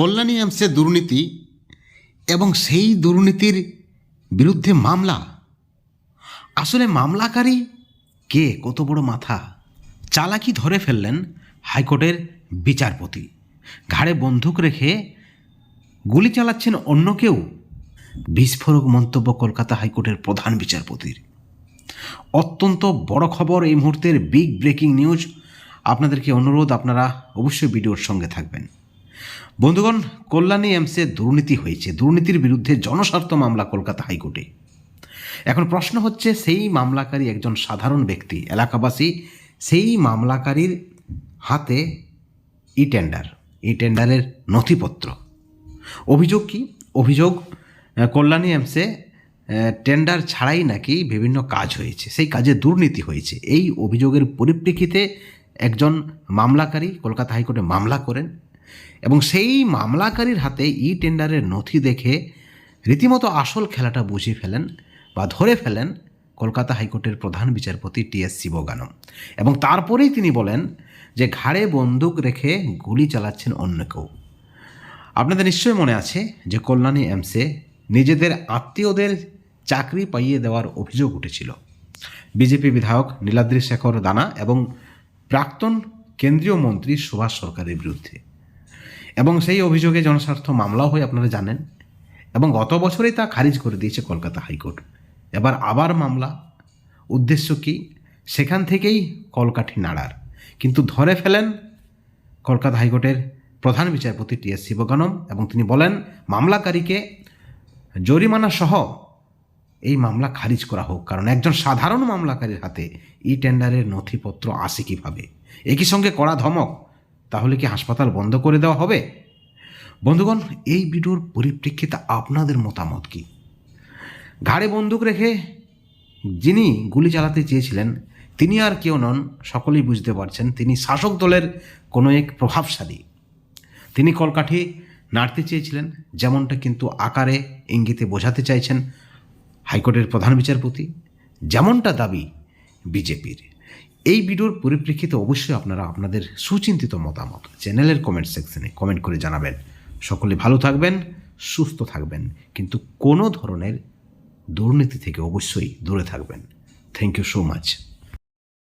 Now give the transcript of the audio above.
কল্যাণী এমসে দুর্নীতি এবং সেই দুর্নীতির বিরুদ্ধে মামলা। আসলে মামলাকারী কে? কত বড় মাথা? চালাকি ধরে ফেললেন হাইকোর্টের বিচারপতি। ঘাড়ে বন্দুক রেখে গুলি চালাচ্ছেন অন্য কেউ? বিস্ফোরক মন্তব্য কলকাতা হাইকোর্টের প্রধান বিচারপতির। অত্যন্ত বড় খবর এই মুহূর্তের বিগ ব্রেকিং নিউজ। আপনাদেরকে অনুরোধ, আপনারা অবশ্যই ভিডিওর সঙ্গে থাকবেন। বন্ধুগণ, কল্যাণী এমসে দুর্নীতি হয়েছে। দুর্নীতির বিরুদ্ধে জনস্বার্থ মামলা কলকাতা হাইকোর্টে। এখন প্রশ্ন হচ্ছে, সেই মামলাকারী একজন সাধারণ ব্যক্তি, এলাকাবাসী, সেই মামলাকারীর হাতে ই টেন্ডার, ই টেন্ডারের নথিপত্র। অভিযোগ কি? অভিযোগ কল্যাণী এমসে টেন্ডার ছাড়াই নাকি বিভিন্ন কাজ হয়েছে। সেই কাজে দুর্নীতি হয়েছে। এই অভিযোগের পরিপ্রেক্ষিতে একজন মামলাকারী কলকাতা হাইকোর্টে মামলা করেন। এবং সেই মামলাকারীর হাতে ই টেন্ডারের নথি দেখে রীতিমতো আসল খেলাটা বুঝে ফেলেন বা ধরে ফেলেন কলকাতা হাইকোর্টের প্রধান বিচারপতি টি এস শিবগানম। এবং তারপরেই তিনি বলেন যে ঘাড়ে বন্দুক রেখে গুলি চালাচ্ছেন অন্য কেউ। আপনাদের নিশ্চয়ই মনে আছে যে কল্যাণী এমসে নিজেদের আত্মীয়দের চাকরি পাইয়ে দেওয়ার অভিযোগ উঠেছিল। বিজেপি বিধায়ক নীলাদ্রি শেখর দানা এবং প্রাক্তন কেন্দ্রীয় মন্ত্রী সুভাষ সরকারের বিরুদ্ধে। এবং সেই অভিযোগে জনস্বার্থ মামলাও হয়, আপনারা জানেন। এবং গত বছরেই তা খারিজ করে দিয়েছে কলকাতা হাইকোর্ট। এবার আবার মামলা। উদ্দেশ্য কি? সেখান থেকেই কলকাঠি নাড়ার। কিন্তু ধরে ফেলেন কলকাতা হাইকোর্টের প্রধান বিচারপতি টি এস শিবগানম এবং তিনি বলেন, মামলাকারীকে জরিমানা সহ এই মামলা খারিজ করা হোক, কারণ একজন সাধারণ মামলাকারীর হাতে ই টেন্ডারের নথিপত্র আসে কীভাবে? একই সঙ্গে কড়া ধমক তাহলে কি হাসপাতাল বন্ধ করে দেওয়া হবে? বন্ধুগণ, এই ভিডিওর পরিপ্রেক্ষিতে আপনাদের মতামত কি? ঘাড়ে বন্দুক রেখে যিনি গুলি চালাতে চেয়েছিলেন, তিনি আর কেউ নন, সকলেই বুঝতে পারছেন তিনি শাসক দলের কোনো এক প্রভাবশালী। তিনি কলকাঠি নাড়তে চেয়েছিলেন, যেমনটা কিন্তু আকারে ইঙ্গিতে বোঝাতে চাইছেন হাইকোর্টের প্রধান বিচারপতি, যেমনটা দাবি বিজেপির। এই ভিডিওর পরিপ্রেক্ষিতে অবশ্যই আপনারা আপনাদের সুচিন্তিত মতামত চ্যানেলের কমেন্ট সেকশনে কমেন্ট করে জানাবেন। সকলে ভালো থাকবেন, সুস্থ থাকবেন, কিন্তু কোনো ধরনের দুর্নীতি থেকে অবশ্যই দূরে থাকবেন। Thank you so much